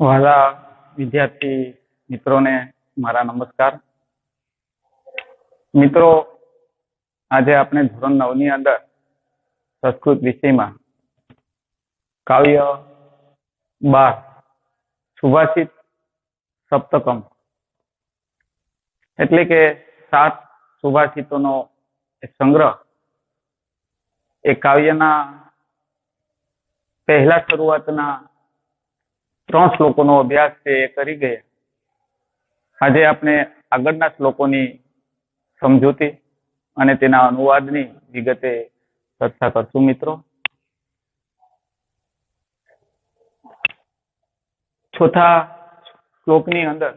વહાલા વિદ્યાર્થી મિત્રોને મારા નમસ્કાર. મિત્રો, આજે આપણે ધોરણ નવની અંદર સંસ્કૃત વિષયમાં કાવ્ય બાર સુભાષિત સપ્તકમ એટલે કે સાત સુભાષિતોનો સંગ્રહ. એ કાવ્યના પહેલા શરૂઆતના ત્રણ શ્લોકોનો અભ્યાસ છે એ કરી ગયા. આજે આપણે આગળના શ્લોકોની સમજૂતી અને તેના અનુવાદની વિગતે ચર્ચા કરશું મિત્રો. ચોથા શ્લોકની અંદર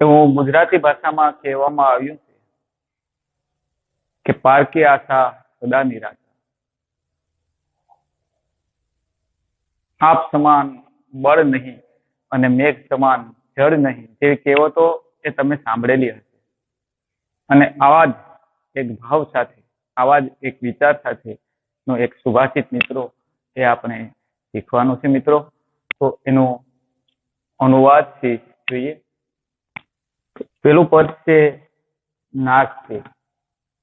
એવું ગુજરાતી ભાષામાં કહેવામાં આવ્યું છે કે પારકી આશા સદા નિરાશા. આપ સમાન બળ નહીં અને મેઘ સમાન જળ નહીં જેવી કહેવતો એ તમે સાંભળેલી હશે. અને આવા જ એક ભાવ સાથે, આવા જ એક વિચાર સાથે નો એક સુભાષિત મિત્રો એ આપણે શીખવાનું છે મિત્રો. તો એનો અનુવાદ છે જોઈએ. પેલું પદ છે નાક છે.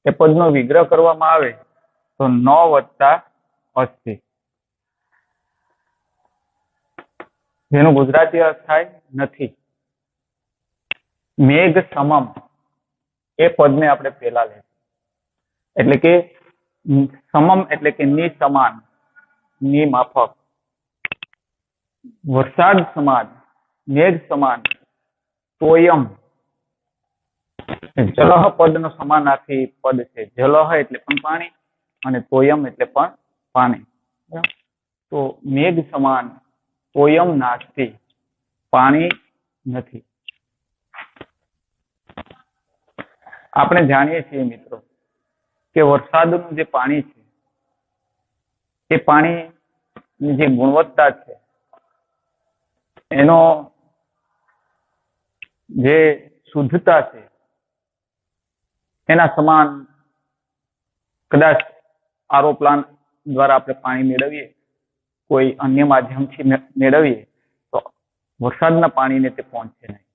એ પદનો વિગ્રહ કરવામાં આવે તો ન વત્તા અસ્થિ જેનું ગુજરાતી અર્થ થાય નથી. મેઘ સમમ એ પદને આપણે પહેલા લે એટલે કે સમમ એટલે કે ની સમાન, ની માફક. વરસાદ સમાન, મેઘ સમાન તોયમ જલહ પદનો સમાનાર્થી પદ છે. જલહ એટલે પણ પાણી અને તોયમ એટલે પણ પાણી. તો મેઘ સમાન તોયમ નાસ્તિ પાણી નથી. આપણે જાણીએ છીએ મિત્રો કે વરસાદનું જે પાણી છે, એ પાણીની જે ગુણવત્તા છે, એનો જે શુદ્ધતા છે, એના સમાન કદાચ આરો પ્લાન દ્વારા આપણે પાણી મેળવીએ. કોઈ અન્ય માધ્યમથી મેળવીએ, તો વરસાદના પાણીને તે પહોંચે નહીં.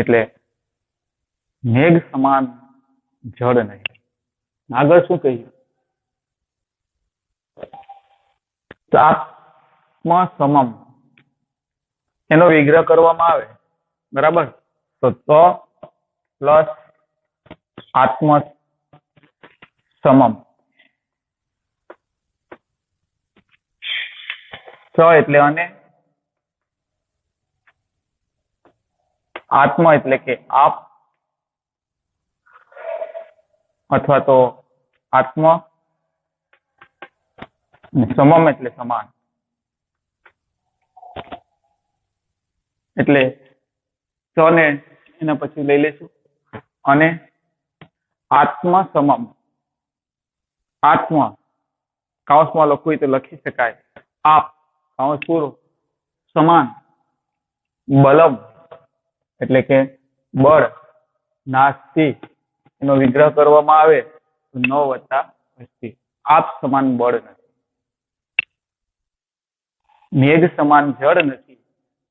એટલે મેઘ સમાન જળ નહીં. આગળ શું કહ્યું? તો સમમ. એનો વિગ્રહ કરવામાં આવે. બરાબર? તો ત પ્લસ આત્મ સમમ. સ એટલે અને આત્મ એટલે કે આપ અથવા તો આત્મ સમમ એટલે સમાન. એટલે સ ને એના પછી લઈ લેશું. અને આત્મ સમમ. આત્મ, કાઉસમાં લખવું તો લખી શકાય. આપ. કાઉસ પૂરો સમાન, બલમ એટલે કે બળ, નાસ્તી એનો વિગ્રહ કરવામાં આવે તો ન વત્તા અસ્તિ આપ સમાન બળ નથી. મેઘ સમાન જળ નથી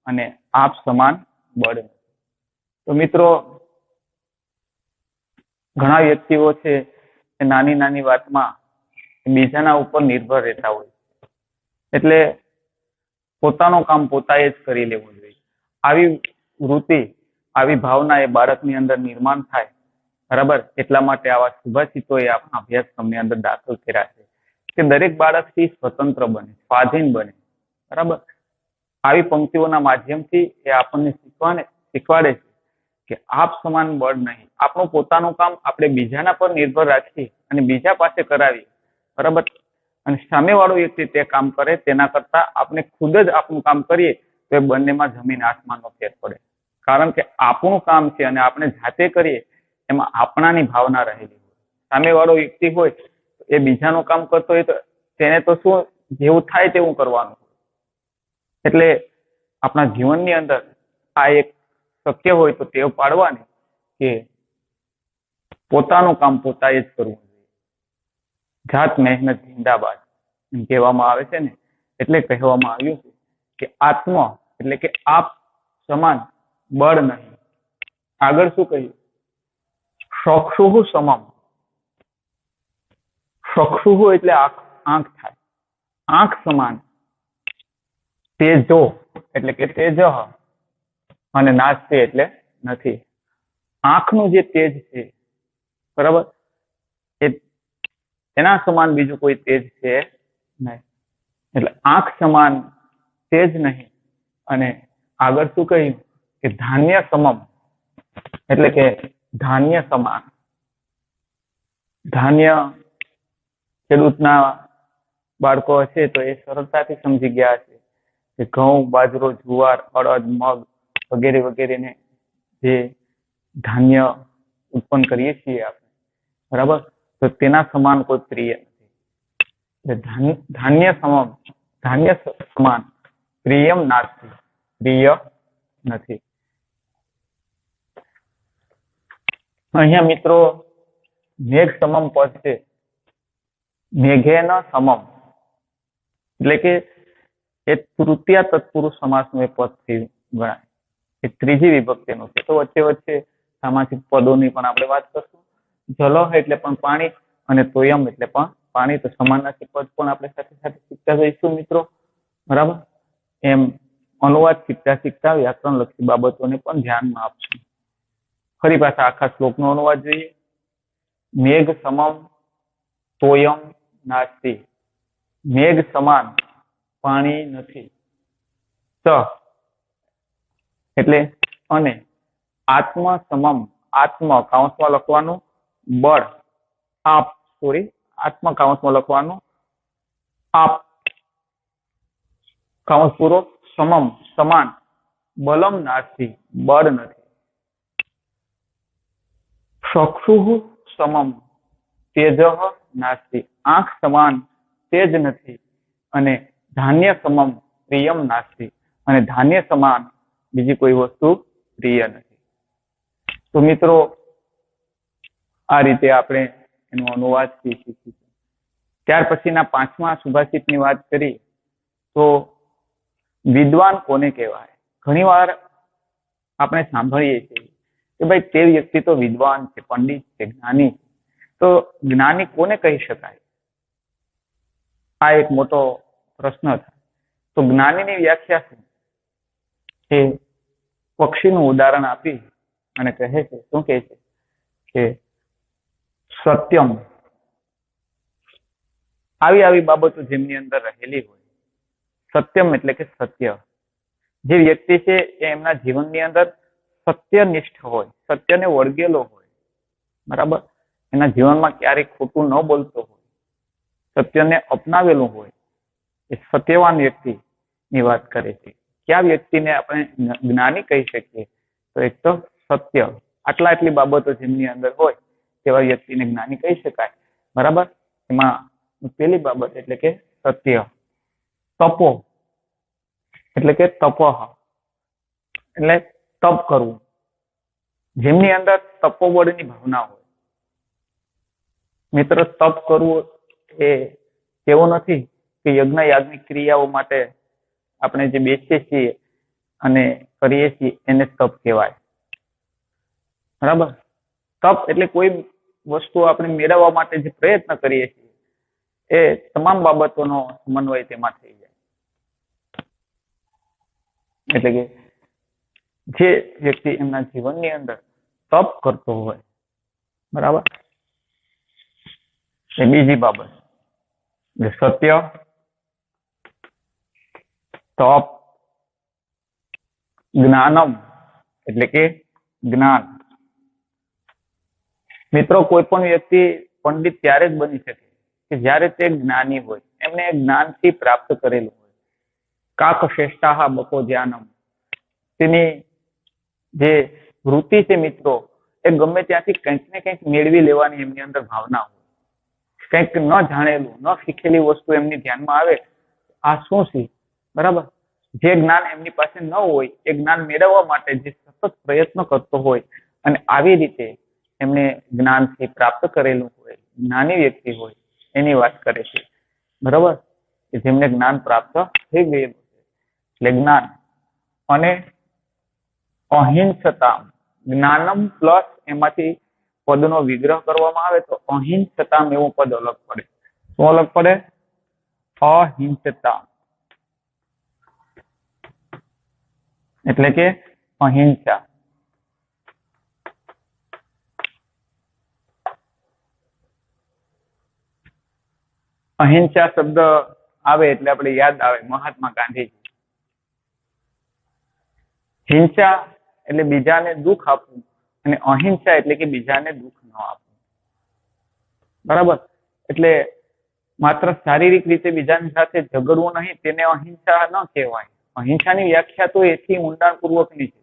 અને આપ સમાન બળ નથી. તો મિત્રો, ઘણા વ્યક્તિઓ છે એ નાની નાની વાતમાં બીજાના ઉપર નિર્ભર રહેતા હોય એટલે પોતાનું કામ પોતાએ જ કરી લેવું જોઈએ. આવી વૃત્તિ, આવી ભાવના એ બાળકની અંદર નિર્માણ થાય, બરાબર? એટલા માટે આવા સુભાષિતો એ આપણા અભ્યાસક્રમની અંદર દાખલ કર્યા છે કે દરેક બાળકથી સ્વતંત્ર બને, સ્વાધીન બને, બરાબર? આવી પંક્તિઓના માધ્યમથી એ આપણને શીખવાને શીખવાડે છે કે આપ સમાન બળ નહીં, આપણું પોતાનું કામ આપણે બીજાના પર નિર્ભર રાખીએ અને બીજા પાસે કરાવીએ, બરાબર? અને સામેવાળો વ્યક્તિ તે કામ કરે, તેના કરતા આપણે ખુદ જ આપણું કામ કરીએ, તો એ બંનેમાં જમીન આસમાનનો ફેર પડે. કારણ કે આપણું કામ છે અને આપણે જાતે કરીએ, એમાં આપણાની ભાવના રહેલી હોય. સામેવાળો વ્યક્તિ હોય, એ બીજાનું કામ કરતો હોય તો તેને તો શું જેવું થાય તેવું કરવાનું એટલે આપણા જીવનની અંદર આ એક શક્ય હોય તો ટેવ પાડવાની કે પોતાનું કામ પોતાએ જ કરવું. જાત મહેનત જિંદાબાદ એમ કહેવામાં આવે છે ને, એટલે કહેવામાં આવ્યું છે કે આત્મ એટલે કે આપ સમાન બળ નહીં. આગળ શું કહ્યું? સક્ષુહુ સમમ. સક્ષુહુ એટલે આંખ આંખ થાય. આંખ સમાન. તેજો એટલે કે તેજ અને નાસ્તિ એટલે નથી. આંખનું જે તેજ છે, બરાબર? એ એના સમાન બીજું કોઈ તેજ છે નહીં. એટલે આંખ સમાન તેજ નહીં. અને આગળ શું કહ્યું? કે ધાન્ય સમમ, એટલે કે ધાન્ય સમાન. ધાન્ય ખેડૂતના બાળકો હશે તો એ સરળતાથી સમજી ગયા હશે કે ઘઉં, બાજરો, જુવાર, અડદ, મગ વગેરે વગેરેને જે ધાન્ય ઉત્પન્ન કરીએ છીએ આપણે. બરાબર? તો તેના સમાન કોઈ પ્રિય નથી એટલે ધાન્ય ધાન્ય સમમ ધાન્ય સ- સમાન પ્રિયમ નાસ્તિ પ્રિય નથી અહીંયા મિત્રો મેઘ સમમ પદ છે મેઘેન સમમ એટલે કે એ તૃતીય તત્પુરુષ સમાસનું એ પદથી ગણાય એ ત્રીજી વિભક્તિનું છે તો વચ્ચે વચ્ચે સામાસિક પદોની પણ આપણે વાત કરશું જલહ એટલે પણ પાણી અને તોયમ એટલે પણ પાણી. તો સમાનાર્થી પદ પણ આપણે સાથે સાથે શીખતા જઈશું મિત્રો. બરાબર? એમ અનુવાદ શીખતા શીખતા વ્યાકરણ લક્ષી બાબતોને પણ ધ્યાનમાં આપશું. ફરી પાછા આખા શ્લોકનો અનુવાદ જોઈએ. મેઘ સમમ તોયમ નાસ્તી. મેઘ સમાન પાણી નથી. સ એટલે અને આત્મ સમમ, આત્મ કાઉન્સમાં લખવાનું. બળ. આપ સોરી આત્મ કાઉન્સમાં લખવાનું. આપ કાઉન્સ પૂરો સમમ, સમાન, બલમ નાસ્તિ બળ નથી. ચક્ષુઃ સમમ, તેજઃ નાસ્તિ આંખ સમાન, તેજ નથી, અને ધાન્ય સમમ, પ્રિયમ નાસ્તિ અને ધાન્ય સમાન, બીજી કોઈ વસ્તુ પ્રિય નથી. તો મિત્રો આ રીતે આપણે એનો અનુવાદ શીખીશું ત્યાર પછીના પાંચમા સુભાષિતની વાત કરી તો વિદ્વાન કોને કહેવાય? ઘણીવાર આપણે સાંભળીએ છીએ કે ભાઈ તે વ્યક્તિ તો વિદ્વાન છે, પંડિત છે, જ્ઞાની તો જ્ઞાની કોને કહી શકાય? આ એક મોટો પ્રશ્ન થાય તો જ્ઞાનીની વ્યાખ્યા શું? એ પક્ષીનું ઉદાહરણ આપી અને કહે છે, શું કહે છે? કે સત્યમ. આવી આવી બાબતો જેમની અંદર રહેલી હોય. સત્યમ એટલે કે સત્ય. જે વ્યક્તિ છે એ એમના જીવનની અંદર સત્યનિષ્ઠ હોય, સત્યને વળગેલો હોય. બરાબર? એના જીવનમાં ક્યારેય ખોટું ન બોલતો હોય. સત્યને અપનાવેલું હોય. એ સત્યવાન વ્યક્તિ ની વાત કરે છે. કયા વ્યક્તિને આપણે જ્ઞાની કહી શકીએ? તો એક તો સત્ય. આટલા આટલી બાબતો જેમની અંદર હોય. તેવા વ્યક્તિને જ્ઞાની કહી શકાય. બરાબર? એમાં પેલી બાબત એટલે કે સત્ય. તપો. એટલે કે તપહ. એટલે તપ કરવું. જેમની અંદર તપોબળની ભાવના હોય. મિત્ર, તપ કરવું એ એવો નથી કે યજ્ઞ યાજ્ઞિક ક્રિયાઓ માટે આપણે જે બેસીએ છીએ અને કરીએ છીએ એને તપ કહેવાય. બરાબર? તપ એટલે કોઈ વસ્તુ આપણે મેળવવા માટે જે પ્રયત્ન કરીએ છીએ, એ તમામ બાબતોનો સમન્વય તેમાં થઈ જાય. એટલે કે જે વ્યક્તિ એમના જીવનની અંદર તપ કરતો હોય, બરાબર? એ બીજી બાબત. એટલે સત્ય, તપ, જ્ઞાનમ, એટલે કે જ્ઞાન. મિત્રો, કોઈ પણ વ્યક્તિ પંડિત ત્યારે જ બની શકે કે જ્યારે તે જ્ઞાની હોય. એમને જ્ઞાનથી પ્રાપ્ત કરેલું હોય. કાક શ્રેષ્ઠાહ બકો ધ્યાનમ. તેની જે વૃત્તિ છે મિત્રો, એ ગમે ત્યાંથી કંઈક ને કંઈક મેળવી લેવાની એમની અંદર ભાવના હોય. કંઈક ન જાણેલું, ન શીખેલી વસ્તુ એમની ધ્યાનમાં આવે, આ શું છે? બરાબર? જે જ્ઞાન એમની પાસે ન હોય, એ જ્ઞાન મેળવવા માટે જે સતત પ્રયત્ન કરતો હોય અને આવી રીતે એમને જ્ઞાનથી પ્રાપ્ત કરેલું હોય, જ્ઞાની વ્યક્તિ હોય, એની વાત કરે છે. બરાબર? કે જેમને જ્ઞાન પ્રાપ્ત થઈ ગયેલું છે. એટલે જ્ઞાન અને અહિંસતા, જ્ઞાનમ પ્લસ એમાંથી પદનો વિગ્રહ કરવામાં આવે તો અહિંસતામ એવું પદ અલગ પડે. શું અલગ પડે? અહિંસતા. એટલે કે અહિંસા. અહિંસા શબ્દ આવે એટલે આપણે યાદ આવે, મહાત્મા ગાંધીજી. હિંસા એટલે બીજાને દુઃખ આપવું અને અહિંસા એટલે કે બીજાને દુઃખ ન આપવું. બરાબર? એટલે માત્ર શારીરિક રીતે બીજાની સાથે ઝઘડવું નહીં, તેને અહિંસા ન કહેવાય. અહિંસાની વ્યાખ્યા તો એથી ઊંડાણપૂર્વકની છે.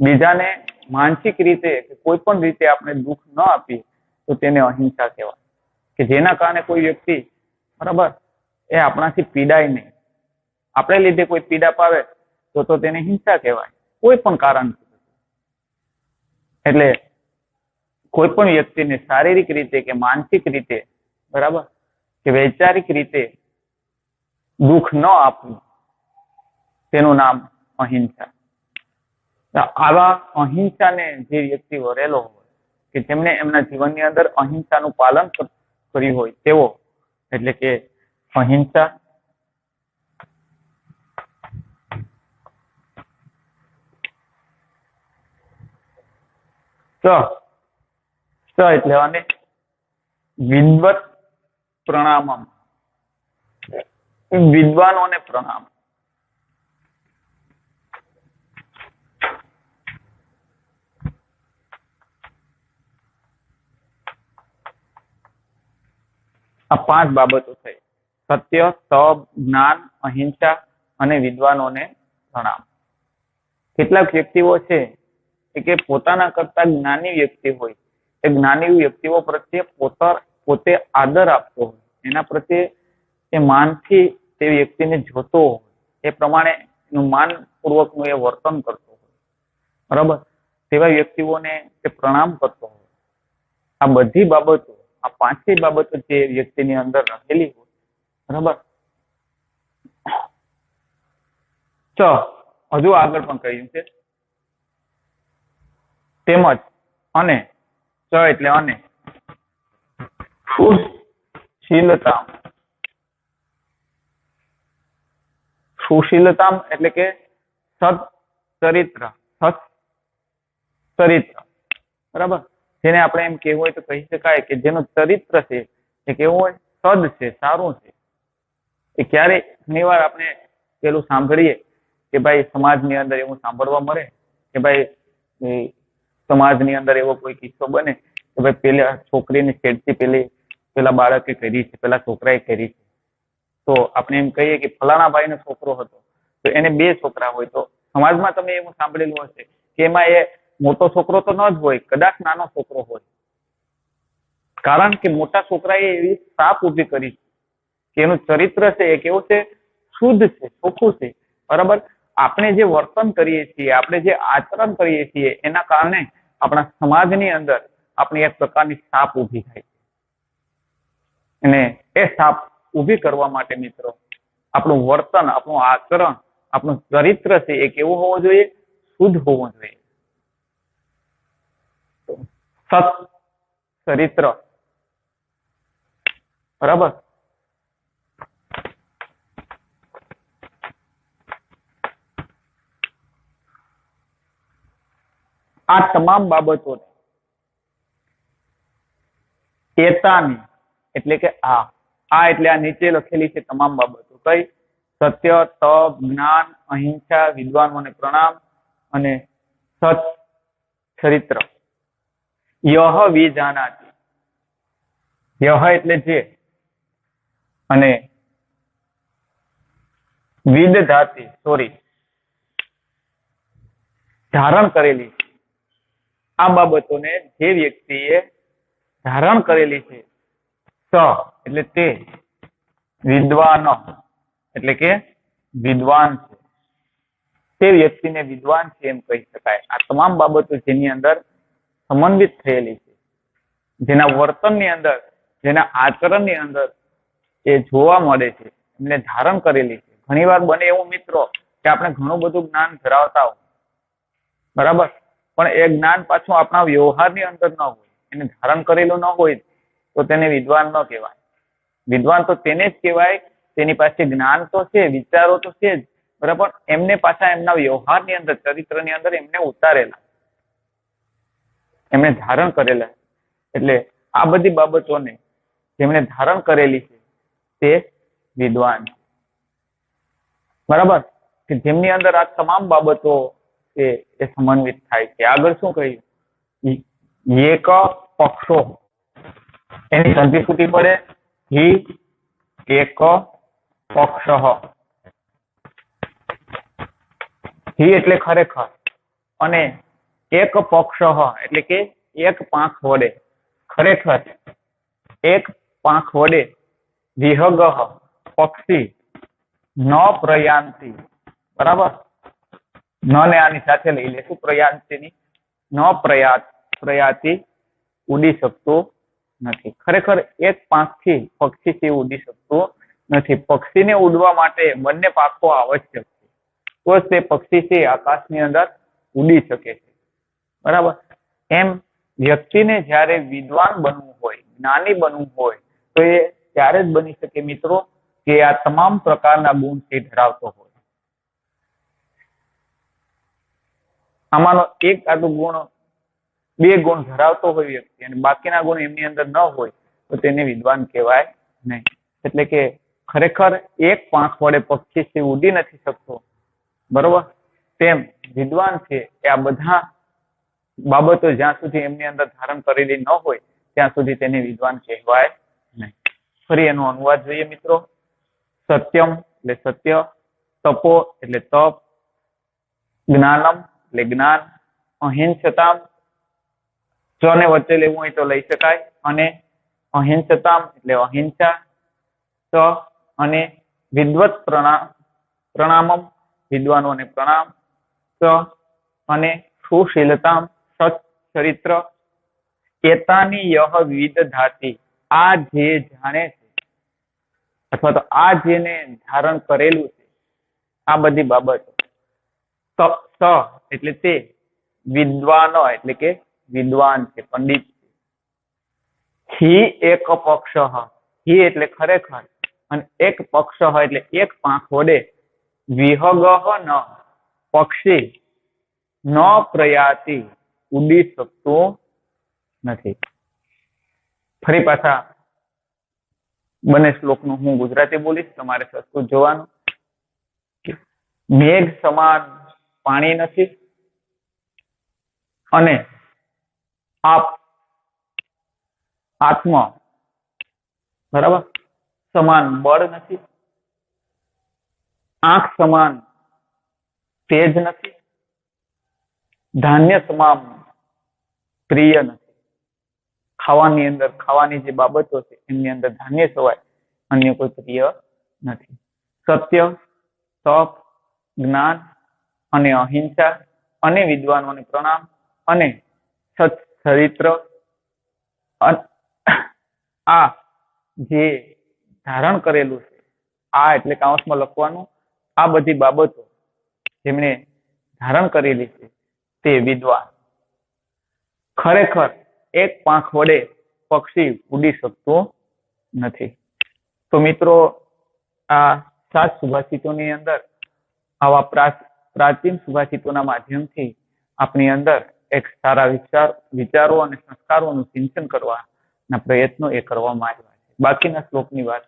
બીજાને માનસિક રીતે કોઈ પણ રીતે આપણે દુઃખ ન આપીએ, તો તેને અહિંસા કહેવાય. કે જેના કારણે કોઈ વ્યક્તિ બરાબર એ આપણાથી પીડાય નહીં. આપણે લીધે કોઈ પીડા પાવે તો તો તેને હિંસા કહેવાય. કોઈ પણ કારણ એટલે કોઈ પણ વ્યક્તિને શારીરિક રીતે કે માનસિક રીતે બરાબર કે વૈચારિક રીતે દુઃખ ન આપવું, તેનું નામ અહિંસા. આવા અહિંસાને જે વ્યક્તિ વરેલો હોય કે જેમને એમના જીવનની અંદર અહિંસાનું પાલન કર્યું હોય તેવો. એટલે કે અહિંસા સ. સ એટલે અને વિદ્વત પ્રણામમ. વિદ્વાનોને પ્રણામ. આ પાંચ બાબતો થઈ સત્ય, તપ, જ્ઞાન, અહિંસા અને વિદ્વાનોને પ્રણામ. કેટલાક વ્યક્તિઓ છે કે પોતાના કરતા જ્ઞાની વ્યક્તિ હોય. એ જ્ઞાની વ્યક્તિઓ પ્રત્યે પોતા પોતે આદર આપતો હોય. એના પ્રત્યે એ માનથી તે વ્યક્તિને જોતો હોય. એ પ્રમાણે એનું માન પૂર્વકનું એ વર્તન કરતો હોય. બરાબર? તેવા વ્યક્તિઓને તે પ્રણામ કરતો હોય. આ બધી બાબતો આ પાંચેય બાબતો જે વ્યક્તિની અંદર રહેલી હોય, બરાબર? તો હજુ આગળ પણ કહ્યું છે. તેમજ અને, ચ એટલે અને. સુશીલતા સુશીલતામ એટલે કે સત ચરિત્ર સત ચરિત્ર બરાબર? જેને આપણે એમ કહેવું હોય તો કહી શકાય કે જેનું ચરિત્ર છે એ કેવું હોય સદ છે, સારું છે. એ ક્યારે ઘણી વાર આપણે પેલું સાંભળીએ કે ભાઈ સમાજની અંદર એવું સાંભળવા મળે કે ભાઈ સમાજની અંદર એવો કોઈ કિસ્સો બને કે ભાઈ પેલા છોકરીની છેડતી પેલી, પેલા બાળકે કરી છે, પેલા છોકરાએ કરી છે. તો આપણે એમ કહીએ કે ફલાણા ભાઈનો છોકરો હતો, તો એને બે છોકરા હોય. તો સમાજમાં તમે એવું સાંભળેલું હશે કે એમાં એ મોટો છોકરો તો ન જ હોય, કદાચ નાનો છોકરો હોય. કારણ કે મોટા છોકરાએ એવી સાપ ઊભી કરી કે એનું ચરિત્ર છે એ કેવું છે, શુદ્ધ છે, ચોખ્ખું છે. બરાબર? આપણે જે વર્તન કરીએ છીએ, આપણે જે આચરણ કરીએ છીએ, એના કારણે આપણા સમાજની અંદર આપણી એક પ્રકારની સાપ ઊભી થાય અને એ સાપ ઊભી કરવા માટે મિત્રો, આપણું વર્તન, આપણું આચરણ, આપણું ચરિત્ર છે એ કેવું હોવું જોઈએ, શુદ્ધ હોવું જોઈએ. સત ચરિત્ર બરાબર? આ તમામ બાબતો ચેતાની, એટલે કે આ આ એટલે આ નીચે લખેલી છે તમામ બાબતો. કઈ? સત્ય, તપ, જ્ઞાન, અહિંસા, વિદ્વાનોને પ્રણામ અને સત ચરિત્ર યહ વિજાનાતિ. યહ એટલે જે. અને વિદ ધાતી સોરી ધારણ કરેલી. આ બાબતોને જે વ્યક્તિએ ધારણ કરેલી છે, સ એટલે તે વિદ્વાન. એટલે કે વિદ્વાન છે. તે વ્યક્તિને વિદ્વાન છે એમ કહી શકાય. આ તમામ બાબતો જેની અંદર સમન્વિત થયેલી છે. જેના વર્તનની અંદર, જેના આચરણની અંદર એ જોવા મળે છે. એમને ધારણ કરેલી છે. ઘણીવાર બને એવું મિત્રો કે આપણે ઘણું બધું જ્ઞાન ધરાવતા હોય બરાબર? પણ એ જ્ઞાન પાછું આપણા વ્યવહારની અંદર ન હોય. એને ધારણ કરેલું ન હોય તો તેને વિદ્વાન ન કહેવાય. વિદ્વાન તો તેને જ કહેવાય. તેની પાસે જ્ઞાન તો છે, વિચારો તો છે જ. બરાબર? એમને પાછા એમના વ્યવહારની અંદર, ચરિત્રની અંદર એમને ઉતારેલા. એમણે ધારણ કરેલા એટલે આ બધી બાબતોને જેમણે ધારણ કરેલી છે, તે વિદ્વાન બરાબર? કે જેમની અંદર આ તમામ બાબતો એ સમન્વિત થાય છે. આગળ શું કહ્યું? એક પક્ષો. એની સંધિ છૂટી પડે હી એક પક્ષ. હિ એટલે ખરેખર. અને એક પક્ષ એટલે કે એક પાંખ વડે. ખરેખર એક પાંખ વડે વિહગ પક્ષી ન પ્રયાંતિ. બરાબર? ન ને આની સાથે લઈ લેશું પ્રયાંતિની? ન પ્રયાત, પ્રયાતિ ઉડી શકતું નથી. ખરેખર એક પાંખથી પક્ષીથી ઉડી શકતું નથી. પક્ષીને ઉડવા માટે બંને પાંખો આવશ્યક છે. તો તે પક્ષી છે આકાશની અંદર ઉડી શકે છે. બરાબર? એમ વ્યક્તિને જ્યારે વિદ્વાન બનવું હોય, જ્ઞાની બનવું હોય, તો એ ત્યારે જ બની શકે મિત્રો કે આ તમામ પ્રકારના ગુણ તે ધરાવતો હોય. આમાંનો એક આટલું ગુણ, બે ગુણ ધરાવતો હોય વ્યક્તિ અને બાકીના ગુણ એમની અંદર ન હોય, તો તેને વિદ્વાન કહેવાય નહીં. એટલે કે ખરેખર એક પાંખ વડે પક્ષીથી ઉડી નથી શકતો. બરોબર? તેમ વિદ્વાન છે એ આ બધા બાબતો જ્યાં સુધી એમની અંદર ધારણ કરેલી ન હોય, ત્યાં સુધી તેને વિદ્વાન કહેવાય નહીં. ફરી એનો અનુવાદ જોઈએ મિત્રો. સત્યમ એટલે સત્ય, તપો એટલે તપ, જ્ઞાનમ એટલે જ્ઞાન અહિંસતામ ને વચ્ચે લેવું હોય તો લઈ શકાય, અને અહિંસતામ એટલે અહિંસા સ અને વિદ્વત પ્રણામ પ્રણામમ, વિદ્વાનોને પ્રણામ સ અને સુશીલતામ ચરિત્ર એતાની યહ વિદધાતિ આ જે જાણે છે. અથવા તો આ જેને ધારણ કરેલું છે. આ બધી બાબતો. સ એટલે તે વિદ્વાન એટલે કે વિદ્વાન છે, પંડિત હિ એક પક્ષ હી. એટલે ખરેખર અને એક પક્ષ એટલે એક પાંખ વડે. વિહગ ન. પક્ષી ન પ્રયાતિ. ઉડી શકતો નથી. ફરી પાછા બંને શ્લોકનું હું ગુજરાતી બોલીશ, તમારે સંસ્કૃત જોવાનું. મેઘ સમાન પાણી નથી અને આપ આત્મા બરાબર સમાન બળ નથી, આંખ સમાન તેજ નથી, ધાન્ય સમાન પ્રિય નથી. ખાવાની અંદર, ખાવાની જે બાબતો છે, એમની અંદર ધાન્ય સવાય અન્ય કોઈ પ્રિય નથી. સત્ય, તપ, જ્ઞાન અને અહિંસા અને વિદ્વાનોને પ્રણામ અને સત ચરિત્ર આ જે ધારણ કરેલું છે, આ એટલે કાઉન્સમાં લખવાનું, આ બધી બાબતો જેમણે ધારણ કરેલી છે તે વિદ્વાન. ખરેખર એક પાંખ વડે પક્ષી ઉડી શકતું નથી. તો મિત્રો, આ સાત સુભાષિતોની અંદર, આવા પ્રાચીન સુભાષિતોના માધ્યમથી આપણી અંદર એક સારા વિચાર, વિચારો અને સંસ્કારોનું સિંચન કરવાના પ્રયત્નો એ કરવામાં આવ્યા છે. બાકીના શ્લોકની વાત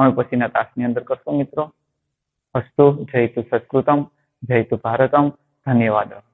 હવે પછીના તાસની અંદર કરશો મિત્રો. અસ્તુ, જય તુ સંસ્કૃતમ જય તુ ભારતમ. ધન્યવાદ.